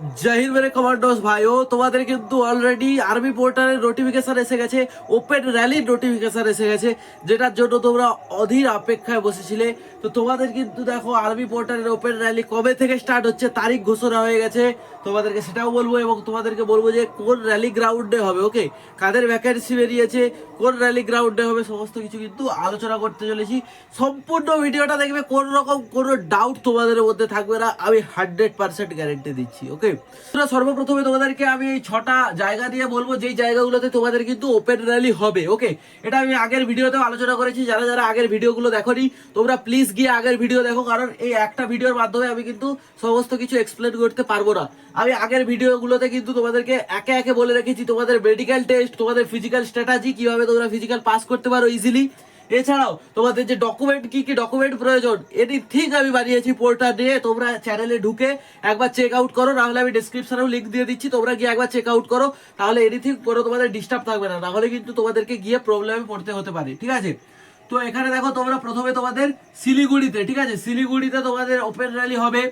হিন্দ মেরে কমান্ডোস ভাইও, তোমাদের কিন্তু অলরেডি আর্মি পোর্টালের নোটিফিকেশন এসে গেছে ওপেন র্যালির নোটিফিকেশন এসে গেছে, যেটার জন্য তোমরা অধীর অপেক্ষায় বসেছিলে। তো তোমাদের কিন্তু দেখো আর্মি পোর্টালের ওপেন র্যালি কবে থেকে স্টার্ট হচ্ছে তারিখ ঘোষণা হয়ে গেছে। তোমাদেরকে সেটাও বলব এবং তোমাদেরকে বলব যে কোন র্যালি গ্রাউন্ডে হবে ওকে কাদের ভ্যাকেন্সি বেরিয়েছে, কোন র্যালি গ্রাউন্ডে হবে, সমস্ত কিছু কিন্তু আলোচনা করতে চলেছি। সম্পূর্ণ ভিডিওটা দেখবে কোন রকম কোনো ডাউট তোমাদের মধ্যে থাকবে না, আমি হান্ড্রেড পার্সেন্ট গ্যারেন্টি দিচ্ছি ওকে সর্বপ্রথমে তোমাদেরকে আমি এই ছটা জায়গা দিয়ে বলব, যেই জায়গাগুলোতে তোমাদের কিন্তু ওপেন র্যালি হবে ওকে এটা আমি আগের ভিডিওতেও আলোচনা করেছি, যারা যারা আগের ভিডিওগুলো দেখোনি, তোমরা প্লিজ গিয়ে আগের ভিডিও দেখো, কারণ এই একটা ভিডিওর মাধ্যমে আমি কিন্তু সমস্ত কিছু এক্সপ্লেন করতে পারব না। আমি আগের ভিডিওগুলোতে কিন্তু তোমাদেরকে একে একে বলে রেখেছি, তোমাদের মেডিকেল টেস্ট তোমাদের ফিজিক্যাল স্ট্র্যাটাজি কীভাবে তোমরা ফিজিক্যাল পাস করতে পারো ইজিলি এছাড়াও, তোমাদের যে ডকুমেন্ট কি কি ডকুমেন্ট প্রয়োজন ঠিক আমি বানিয়েছি পোর্টাল নিয়ে তোমরা চ্যানেলে ঢুকে একবার চেক আউট করো নাহলে আমি ডিসক্রিপশনেও লিঙ্ক দিয়ে দিচ্ছি, তোমরা গিয়ে একবার চেক আউট করো, তাহলে এনিথিং কোনো তোমাদের ডিস্টার্ব থাকবে না নাহলে কিন্তু তোমাদেরকে গিয়ে প্রবলেমে পড়তে হতে পারে, ঠিক আছে? তো এখানে দেখো তোমরা প্রথমে তোমাদের শিলিগুড়িতে, ঠিক আছে? শিলিগুড়িতে তোমাদের ওপেন র্যালি হবে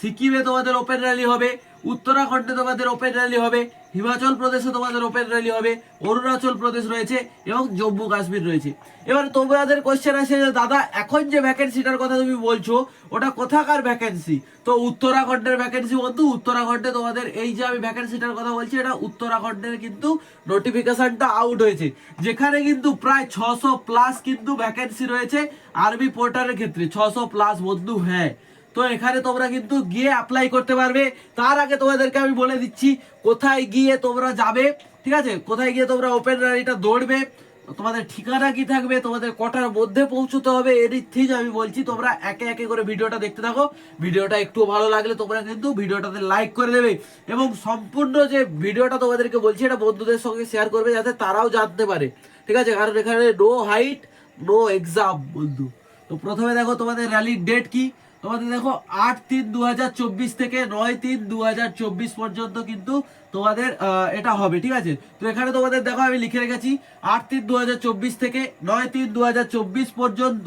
সিকিমে তোমাদের ওপেন র্যালি হবে, উত্তরাখণ্ডে তোমাদের ওপেন র্যালি হবে, হিমাচল প্রদেশে তোমাদের ওপেন র্যালি হবে, অরুণাচল প্রদেশ রয়েছে এবং জম্মু কাশ্মীর রয়েছে। এবার তোমাদের কোশ্চেন আছে যে, দাদা, এখন যে ভ্যাকেন্সিটার কথা তুমি বলছো, ওটা কোথাকার ভ্যাকেন্সি তো উত্তরাখণ্ডের ভ্যাকেন্সি বন্ধু, উত্তরাখণ্ডে তোমাদের এই যে আমি ভ্যাকেন্সিটার কথা বলছি, এটা উত্তরাখণ্ডের কিন্তু নোটিফিকেশনটা আউট হয়েছে। যেখানে কিন্তু প্রায় ছশো প্লাস কিন্তু ভ্যাকেন্সি রয়েছে আরবি পোর্টালের ক্ষেত্রে, ছশো প্লাস বন্ধু হ্যাঁ। তো এখানে তোমরা কিন্তু গিয়ে অ্যাপ্লাই করতে পারবে। তার আগে তোমাদেরকে আমি বলে দিচ্ছি, কোথায় গিয়ে তোমরা যাবে, ঠিক আছে? কোথায় গিয়ে তোমরা ওপেন র্যালিটা দৌড়বে, তোমাদের ঠিকানা কি থাকবে, তোমাদের কটার মধ্যে পৌঁছতে হবে এরই ঠিক আমি বলছি, তোমরা একে একে করে ভিডিওটা দেখতে থাকো। ভিডিওটা একটু ভালো লাগলে তোমরা কিন্তু ভিডিওটাতে লাইক করে দেবে। এবং সম্পূর্ণ যে ভিডিওটা তোমাদেরকে বলছি, এটা বন্ধুদের সঙ্গে শেয়ার করবে যাতে তারাও জানতে পারে। ঠিক আছে? কারণ এখানে নো হাইট নো এক্সাম বন্ধু। তো প্রথমে দেখো তোমাদের র্যালির ডেট কি? তোমাদের দেখো আট তিন দু থেকে নয় তিন দু পর্যন্ত কিন্তু তোমাদের এটা হবে, ঠিক আছে? তো এখানে তোমাদের দেখো আমি লিখে রেখেছি, আট তিন দু থেকে নয় তিন দু পর্যন্ত।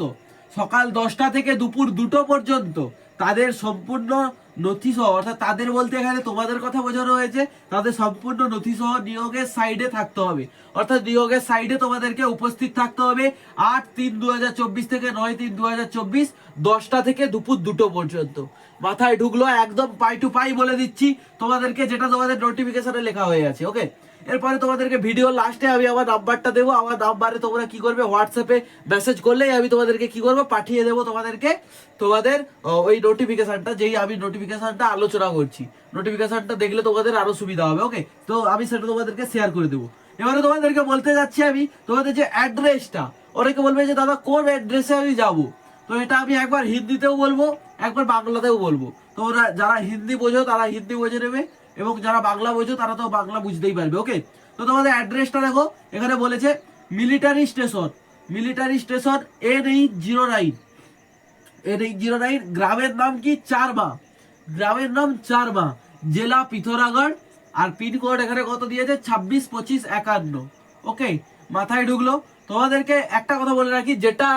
সকাল দশটা থেকে দুপুর দুটো পর্যন্ত তাদের সম্পূর্ণ নথি সহ অর্থাৎ তাদের বলতে এখানে তোমাদের কথা বোঝানো হয়েছে, তাদের সম্পূর্ণ নথি সহ নিয়োগের সাইডে থাকতে হবে। অর্থাৎ নিয়োগের সাইডে তোমাদেরকে উপস্থিত থাকতে হবে আট তিন দু থেকে নয় তিন দু দশটা থেকে দুপুর দুটো পর্যন্ত। মাথায় ঢুকলো, একদম পাই টু পাই বলে দিচ্ছি, তোমাদেরকে যেটা তোমাদের নোটিফিকেশনে লেখা হয়ে আছে ওকে এরপরে তোমাদেরকে ভিডিও লাস্টে আমি আমার নাম্বারটা দেবো। আমার নাম্বারে তোমরা কি করবে? হোয়াটসঅ্যাপে মেসেজ করলেই আমি তোমাদেরকে কি করব? পাঠিয়ে দেবো তোমাদেরকে। তোমাদের ওই নোটিফিকেশনটা যেই আমি নোটিফিকেশনটা আলোচনা করছি। নোটিফিকেশনটা দেখলে তোমাদের আরও সুবিধা হবে ওকে তো আমি সেটা তোমাদেরকে শেয়ার করে দেবো। এবারে তোমাদেরকে বলতে যাচ্ছি আমি, তোমাদের যে অ্যাড্রেসটা অনেকে বলবে যে, দাদা, কোন অ্যাড্রেসে আমি যাব? তো এটা আমি একবার হিন্দিতেও বলব, একবার বাংলাতেও বলব। তোমরা যারা হিন্দি বোঝো, তারা হিন্দি বোঝে নেবে। এবং যারা বাংলা বোঝো তারা তো বাংলা বুঝতেই পারবে ওকে তো তোমাদের অ্যাড্রেসটা দেখো, এখানে বলেছে military station military station N eight zero nine N eight zero nine গ্রামের নাম কি? চারমা, গ্রামের নাম চারমা, জেলা পিথোরাগড়, আর পিনকোড এখানে কত দিয়েছে? ছাব্বিশ, পঁচিশ, একান্ন ওকে মাথায় ঢুকলো তোমাদেরকে একটা কথা বলে রাখি যেটা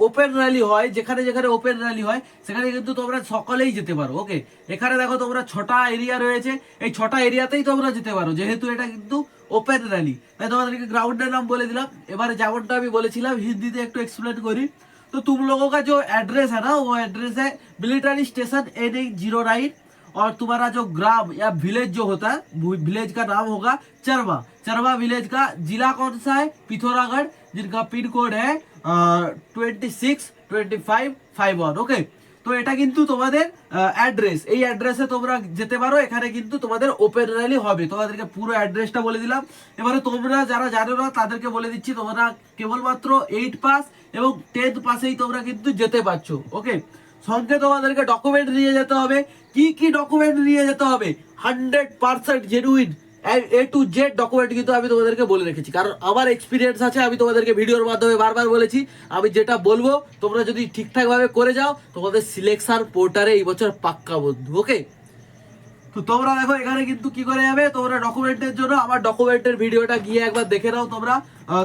ওপেন র্যালি হয় যেখানে যেখানে ওপেন র্যালি হয় সেখানে কিন্তু তোমরা সকলেই যেতে পারো ওকে এখানে দেখো তোমরা ছটা এরিয়া রয়েছে এই ছটা এরিয়াতেই তোমরা যেতে পারো যেহেতু এটা কিন্তু ওপেন র্যালি তাই তোমাদেরকে গ্রাউন্ডের নাম বলে দিলাম এবারে যেমনটা আমি বলেছিলাম হিন্দিতে একটু এক্সপ্লেন করি तो तुम लोगों का जो एड्रेस है ना वो एड्रेस है military station N eight zero nine और तुम्हारा जो ग्राम या विलेज जो होता है विलेज का नाम होगा चरवा चरवा विलेज का जिला कौन सा है पिथौरागढ़ जिनका पिन कोड है twenty six twenty five five one okay তো এটা কিন্তু তোমাদের অ্যাড্রেস এই অ্যাড্রেসে তোমরা যেতে পারো এখানে কিন্তু তোমাদের ওপেন র্যালি হবে তোমাদেরকে পুরো অ্যাড্রেসটা বলে দিলাম এবারে তোমরা যারা জানো না তাদেরকে বলে দিচ্ছি তোমরা কেবলমাত্র এইট পাস এবং টেন্থ পাসেই তোমরা কিন্তু যেতে পারছো ওকে সঙ্গে তোমাদেরকে ডকুমেন্ট নিয়ে যেতে হবে। কি কি ডকুমেন্ট নিয়ে যেতে হবে? Hundred percent genuine A to Z document কিন্তু আমি তোমাদেরকে বলে রেখেছি। কারণ আমার এক্সপিরিয়েন্স আছে, আমি তোমাদেরকে ভিডিওর মাধ্যমে বারবার বলেছি। আমি যেটা বলব, তোমরা যদি ঠিকঠাকভাবে করে যাও, তোমাদের সিলেকশন পোর্টারে এই বছর পাক্কা বন্ধু ওকে তো তোমরা দেখো, এখানে কিন্তু কি করে যাবে? তোমরা ডকুমেন্টের জন্য আমার ডকুমেন্টের ভিডিওটা গিয়ে একবার দেখে নাও তোমরা।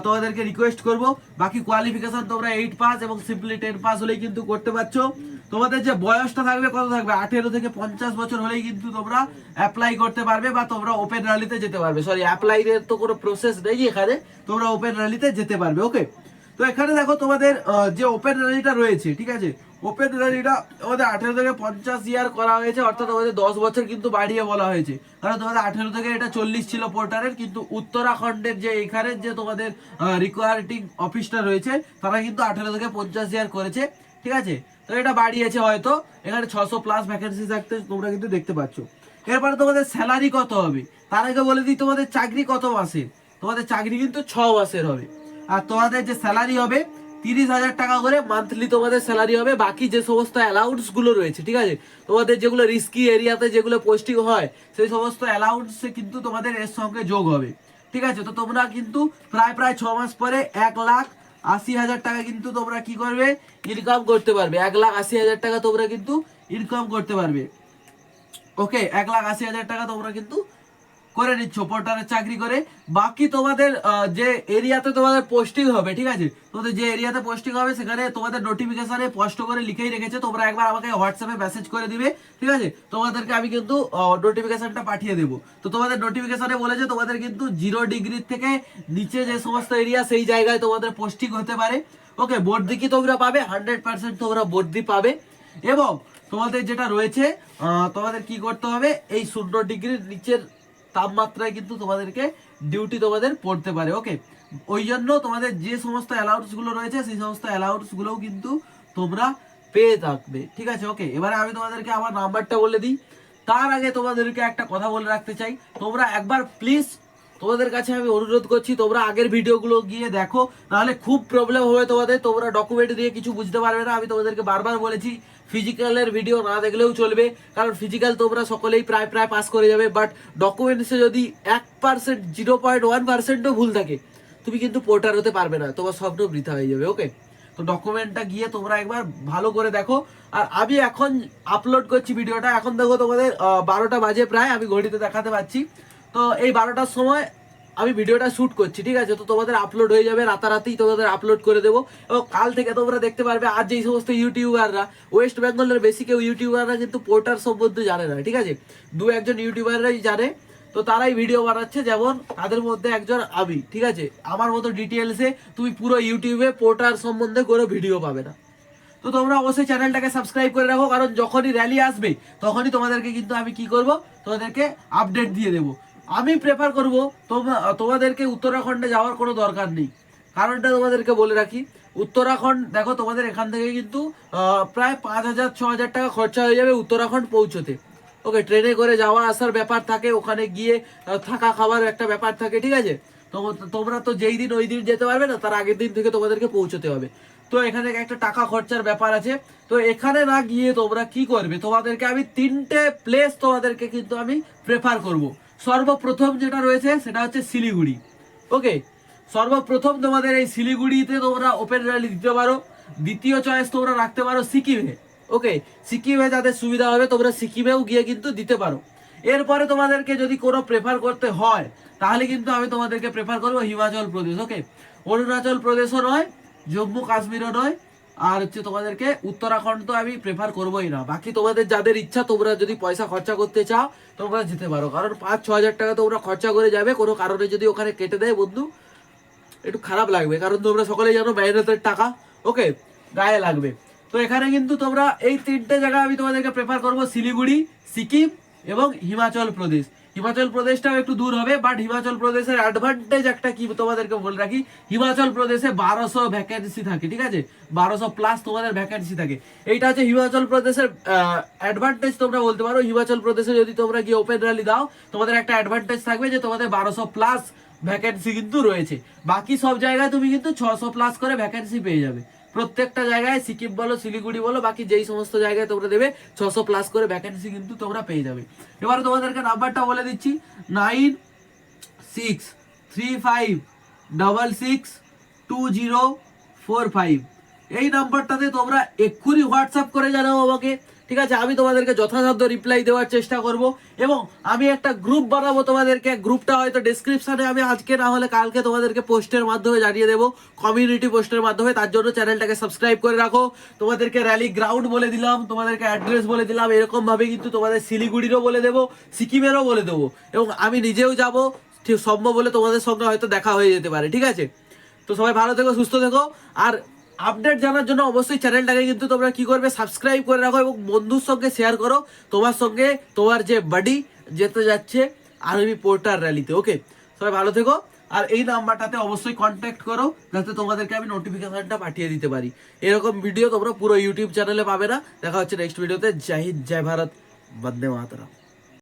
তোমাদেরকে রিকোয়েস্ট করব। বাকি কোয়ালিফিকেশন তোমরা এইট পাস এবং সিম্পলি টেন পাস হলেই কিন্তু করতে পারছ। তোমাদের যে বয়সটা থাকবে কত থাকবে? আঠেরো থেকে পঞ্চাশ বছর হলেই কিন্তু তোমরা অ্যাপ্লাই করতে পারবে বা তোমরা ওপেন র্যালিতে যেতে পারবে। সরি অ্যাপ্লাইয়ের তো কোনো প্রসেস নেই এখানে। তোমরা ওপেন র্যালিতে যেতে পারবে ওকে তো এখানে দেখো তোমাদের যে ওপেন র্যালিটা রয়েছে, ঠিক আছে? ওপেন র্যালিটা আমাদের আঠেরো থেকে পঞ্চাশ ইয়ার করা হয়েছে, অর্থাৎ আমাদের দশ বছর কিন্তু বাড়িয়ে বলা হয়েছে। কারণ তোমাদের আঠেরো থেকে এটা চল্লিশ ছিল পোর্টারের কিন্তু উত্তরাখণ্ডের যে এখানে যে তোমাদের রিকোয়ারিটিং অফিসটা রয়েছে, তারা কিন্তু আঠেরো থেকে পঞ্চাশ ইয়ার করেছে, ঠিক আছে? তো এটা বাড়িয়েছে হয়তো। এখানে ছশো প্লাস ভ্যাকেন্সি থাকতে তোমরা কিন্তু দেখতে পাচ্ছ। এরপরে তোমাদের স্যালারি কত হবে? তার আগে বলে দিই, তোমাদের চাকরি কত মাসের? তোমাদের চাকরি কিন্তু ছ মাসের হবে। আর তোমাদের যে স্যালারি হবে, তিরিশ হাজার টাকা করে মান্থলি তোমাদের স্যালারি হবে। বাকি যে সমস্ত অ্যালাউন্সগুলো রয়েছে, ঠিক আছে? তোমাদের যেগুলো রিস্কি এরিয়াতে যেগুলো পোস্টিং হয়, সেই সমস্ত অ্যালাউন্স কিন্তু তোমাদের এর সঙ্গে যোগ হবে। ঠিক আছে? তো তোমরা কিন্তু প্রায় প্রায় ছ মাস পরে এক লাখ আশি হাজার টাকা কিন্তু তোমরা কি করবে? ইনকাম করতে পারবে। এক লাখ আশি হাজার টাকা তোমরা কিন্তু ইনকাম করতে পারবে। ওকে এক লাখ আশি হাজার টাকা তোমরা কিন্তু করে নিচ্ছ পোর্টারের চাকরি করে। বাকি তোমাদের যে এরিয়াতে তোমাদের পোস্টিং হবে, ঠিক আছে? তোমাদের যে এরিয়াতে পোস্টিং হবে, সেখানে তোমাদের নোটিফিকেশনে স্পষ্ট করে লিখেই রেখেছে। তোমরা একবার আমাকে হোয়াটসঅ্যাপে মেসেজ করে দিবে, ঠিক আছে? তোমাদেরকে আমি কিন্তু নোটিফিকেশনটা পাঠিয়ে দেবো। তো তোমাদের নোটিফিকেশনে বলেছে তোমাদের কিন্তু জিরো ডিগ্রি থেকে নিচে যে সমস্ত এরিয়া সেই জায়গায় তোমাদের পোস্টিং হতে পারে। ওকে বর্দি কি তোমরা পাবে? হান্ড্রেড পার্সেন্ট তোমরা বর্দি পাবে। এবং তোমাদের যেটা রয়েছে তোমাদের কি করতে হবে? এই শূন্য ডিগ্রির নিচের তাপমাত্রায় কিন্তু তোমাদেরকে ডিউটি তোমাদের পড়তে পারে ওকে ওই জন্য তোমাদের যে সমস্ত অ্যালাউন্সগুলো রয়েছে, সেই সমস্ত অ্যালাউন্স গুলোও কিন্তু তোমরা পেয়ে থাকবে, ঠিক আছে ওকে এবারে আমি তোমাদেরকে আমার নাম্বারটা বলে দিই। তার আগে তোমাদেরকে একটা কথা বলে রাখতে চাই। তোমরা একবার প্লিজ তোমাদের কাছে আমি অনুরোধ করছি, তোমরা আগের ভিডিওগুলো গিয়ে দেখো, নাহলে খুব প্রবলেম হবে তোমাদের, তোমরা ডকুমেন্ট দিয়ে কিছু বুঝতে পারবে না। আমি তোমাদেরকে বারবার বলেছি ফিজিক্যালের ভিডিও না দেখলেও চলবে, কারণ ফিজিক্যাল তোমরা সকলেই প্রায় প্রায় পাস করে যাবে বাট ডকুমেন্টসে যদি এক পার্সেন্ট জিরো পয়েন্ট ওয়ান পার্সেন্টও ভুল থাকে, তুমি কিন্তু পোর্টার হতে পারবে না, তোমার স্বপ্ন বৃথা হয়ে যাবে ওকে তো ডকুমেন্টটা গিয়ে তোমরা একবার ভালো করে দেখো, আর আমি এখন আপলোড করছি ভিডিওটা এখন দেখো তোমাদের বারোটা বাজে প্রায়, আমি ঘড়িতে দেখাতে পাচ্ছি। তো এই বারোটার সময় আমি ভিডিওটা শ্যুট করছি, ঠিক আছে? তো তোমাদের আপলোড হয়ে যাবে, রাতারাতি তোমাদের আপলোড করে দেবো। এবং কাল থেকে তোমরা দেখতে পারবে আর যেই সমস্ত ইউটিউবাররা ওয়েস্ট বেঙ্গলের বেশি কেউ ইউটিউবাররা কিন্তু পোর্টার সম্বন্ধে জানে না, ঠিক আছে? দু একজন ইউটিউবাররাই জানে, তো তারাই ভিডিও বানাচ্ছে যেমন তাদের মধ্যে একজন আমি, ঠিক আছে? আমার মতো ডিটেলসে তুমি পুরো ইউটিউবে পোর্টার সম্বন্ধে কোনো ভিডিও পাবে না। তো তোমরা অবশ্যই চ্যানেলটাকে সাবস্ক্রাইব করে রাখো, কারণ যখনই র্যালি আসবে, তখনই তোমাদেরকে কিন্তু আমি কি করব? তোমাদেরকে আপডেট দিয়ে দেবো। আমি প্রেফার করব তোমরা তোমাদেরকে উত্তরাখণ্ডে যাওয়ার কোনো দরকার নেই। কারণটা তোমাদেরকে বলে রাখি, উত্তরাখণ্ড, দেখো তোমাদের এখান থেকে কিন্তু প্রায় পাঁচ হাজার, ছ হাজার টাকা খরচা হয়ে যাবে উত্তরাখণ্ড পৌঁছতে। ওকে, ট্রেনে করে যাওয়া আসার ব্যাপার থাকে, ওখানে গিয়ে থাকা খাবার একটা ব্যাপার থাকে, ঠিক আছে? তোমরা তো যেই দিন ওই দিন যেতে পারবে না, তার আগের দিন থেকে তোমাদেরকে পৌঁছতে হবে। তো এখানে একটা টাকা খরচার ব্যাপার আছে। তো এখানে না গিয়ে তোমরা কি করবে? তোমাদেরকে আমি তিনটে প্লেস তোমাদেরকে কিন্তু আমি প্রেফার করব। সর্বপ্রথম যেটা রয়েছে সেটা হচ্ছে শিলিগুড়ি। ওকে সর্বপ্রথম তোমাদের এই শিলিগুড়িতে তোমরা ওপেন র্যালি দিতে পারো। দ্বিতীয় চয়েস তোমরা রাখতে পারো সিকিমে। ওকে সিকিমে যাদের সুবিধা হবে তোমরা সিকিমেও গিয়ে কিন্তু দিতে পারো। এরপরে তোমাদেরকে যদি কোনো প্রেফার করতে হয়, তাহলে কিন্তু আমি তোমাদেরকে প্রেফার করব হিমাচল প্রদেশ। ওকে অরুণাচল প্রদেশও নয়, জম্মু কাশ্মীরও নয় আর হচ্ছে তোমাদেরকে উত্তরাখণ্ড তো আমি প্রেফার করবোই না। বাকি তোমাদের যাদের ইচ্ছা, তোমরা যদি পয়সা খরচা করতে চাও, তোমরা যেতে পারো। কারণ পাঁচ ছ হাজার টাকা তোমরা খরচা করে যাবে, কোনো কারণে যদি ওখানে কেটে দেয় বন্ধু, একটু খারাপ লাগবে। কারণ তোমরা সকলেই জানো মেহনতের টাকা ওকে গায়ে লাগবে। তো এখানে কিন্তু তোমরা এই তিনটে জায়গা আমি তোমাদেরকে প্রেফার করব, শিলিগুড়ি, সিকিম এবং হিমাচল প্রদেশ। হিমাচল প্রদেশটাও একটু দূর হবে বাট হিমাচল প্রদেশের অ্যাডভান্টেজ একটা কি তোমাদেরকে বলে রাখি? হিমাচল প্রদেশে বারোশো ভ্যাকেন্সি থাকে, ঠিক আছে? বারোশো প্লাস তোমাদের ভ্যাকেন্সি থাকে। এইটা হচ্ছে হিমাচল প্রদেশের অ্যাডভান্টেজ তোমরা বলতে পারো। হিমাচল প্রদেশে যদি তোমরা গিয়ে ওপেন র্যালি দাও, তোমাদের একটা অ্যাডভান্টেজ থাকবে যে তোমাদের বারোশো প্লাস ভ্যাকেন্সি কিন্তু রয়েছে। বাকি সব জায়গায় তুমি কিন্তু ছশো প্লাস করে ভ্যাকেন্সি পেয়ে যাবে। প্রত্যেকটা জায়গায় সিকিম বলো, শিলিগুড়ি বলো, বাকি যেই সমস্ত জায়গায় তোমরা দেবে, ছশো প্লাস করে ভ্যাকেন্সি কিন্তু তোমরা পেয়ে যাবে। এবারে তোমাদেরকে নাম্বারটা বলে দিচ্ছি nine six three five double six two zero four five এই নাম্বারটাতে তোমরা এক্ষুনি হোয়াটসঅ্যাপ করে জানাও আমাকে। ঠিক আছে, আমি তোমাদেরকে যথাসাধ্য রিপ্লাই দেওয়ার চেষ্টা করব এবং আমি একটা গ্রুপ বানাবো তোমাদেরকে। গ্রুপটা হয়তো ডেসক্রিপশনে আমি আজকে না হলে কালকে তোমাদেরকে পোস্টের মাধ্যমে জানিয়ে দেবো কমিউনিটি পোস্টের মাধ্যমে। তার জন্য চ্যানেলটাকে সাবস্ক্রাইব করে রাখো। তোমাদেরকে র্যালি গ্রাউন্ড বলে দিলাম, তোমাদেরকে অ্যাড্রেস বলে দিলাম। এরকমভাবে কিন্তু তোমাদের শিলিগুড়িরও বলে দেবো, সিকিমেরও বলে দেবো এবং আমি নিজেও যাব। সম্ভব হলে তোমাদের সঙ্গে হয়তো দেখা হয়ে যেতে পারে, ঠিক আছে? তো সবাই ভালো থেকো, সুস্থ থেকো। আর আপডেট জানার জন্য অবশ্যই চ্যানেলটাকে কিন্তু তোমরা কি করবে সাবস্ক্রাইব করে রাখো এবং বন্ধুর সঙ্গে শেয়ার করো। তোমার সঙ্গে তোমার যে বাডি যেতে যাচ্ছে আর্মি পোর্টার র্যালিতে ওকে সবাই ভালো থেকো। আর এই নাম্বারটাতে অবশ্যই কন্ট্যাক্ট করো, যাতে তোমাদেরকে আমি নোটিফিকেশনটা পাঠিয়ে দিতে পারি। এরকম ভিডিও তোমরা পুরো ইউটিউব চ্যানেলে পাবে না। দেখা হচ্ছে নেক্সট ভিডিওতে জয় হিন্দ, জয় ভারত, বন্দে মাতরম।